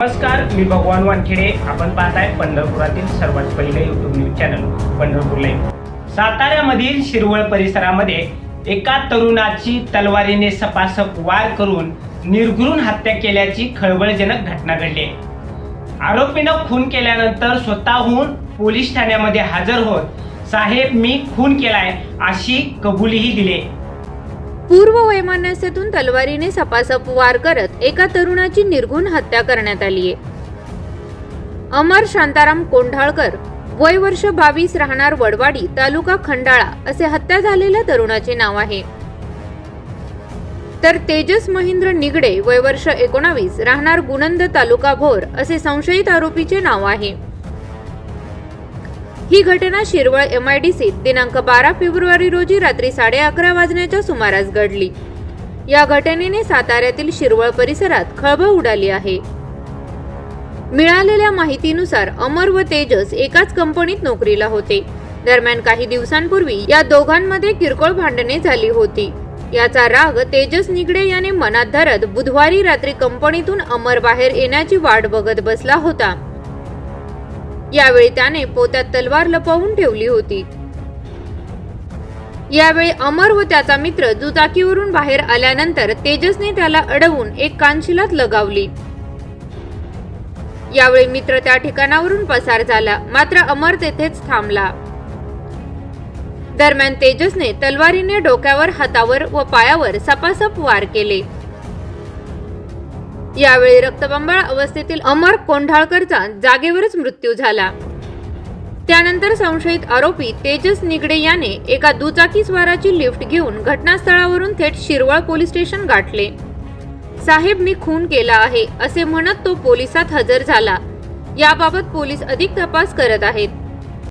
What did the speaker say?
नमस्कार मी भगवान वानखेडे. आपण पाहताय पंढरपुरातील सर्वात पहिले YouTube news channel Pandharpur live साताऱ्यामधील Shirwal परिसरामध्ये एका तरुणाची तलवारीने सपासप वार करून निर्घृण हत्या केल्याची खळबळजनक घटना घडली. आहे. आरोपीनं खून केल्यानंतर स्वतःहून पोलीस ठाण्यामध्ये हजर होत साहेब मी खून केलाय अशी कबुलीही दिली. पूर्व वैमानस्यातून तलवारीने सपासप वार करत एका तरुणाची निर्घुण हत्या करण्यात आली आहे. अमर शांताराम कोंढाळकर वय वर्ष बावीस राहणार वडवाडी तालुका खंडाळा असे हत्या झालेल्या तरुणाचे नाव आहे. तर तेजस महेंद्र निगडे वय वर्ष एकोणावीस राहणार गुणंद तालुका भोर असे संशयित आरोपीचे नाव आहे. ही घटना Shirwal M I D C दिनांक बारा फेब्रुवारी रोजी रात्री साडे अकरा वाजण्याच्या सुमारास घडली. या घटनेने साताऱ्यातील शिरवळ परिसरात खळबळ उडाली आहे. मिळालेल्या माहितीनुसार अमर व तेजस एकाच कंपनीत नोकरीला होते. दरम्यान काही दिवसांपूर्वी या दोघांमध्ये किरकोळ भांडणे झाली होती. याचा राग तेजस निगडे याने मनात धरत बुधवारी रात्री कंपनीतून अमर बाहेर येण्याची वाट बघत बसला होता. यावेळी त्याने पोत्यात तलवार लपवून ठेवली होती. यावेळी अमर व त्याचा मित्र दुचाकीवरून बाहेर आल्यानंतर तेजसने त्याला अडवून एक कानशिलात लगावली. यावेळी मित्र त्या ठिकाणावरून पसार झाला मात्र अमर तेथेच थांबला. दरम्यान तेजसने तलवारीने डोक्यावर हातावर व पायावर सपासप वार केले. यावेळी रक्तबंबाळ अवस्थेतील अमर कोंढाळकरचा जागेवरच मृत्यू झाला. त्यानंतर संशयित आरोपी तेजस निगडे याने एका दुचाकी स्वाराची लिफ्ट घेऊन घटनास्थळावरून थेट शिरवळ पोलीस स्टेशन गाठले. साहेब मी खून केला आहे असे म्हणत तो पोलिसात हजर झाला. याबाबत पोलीस अधिक तपास करत आहेत.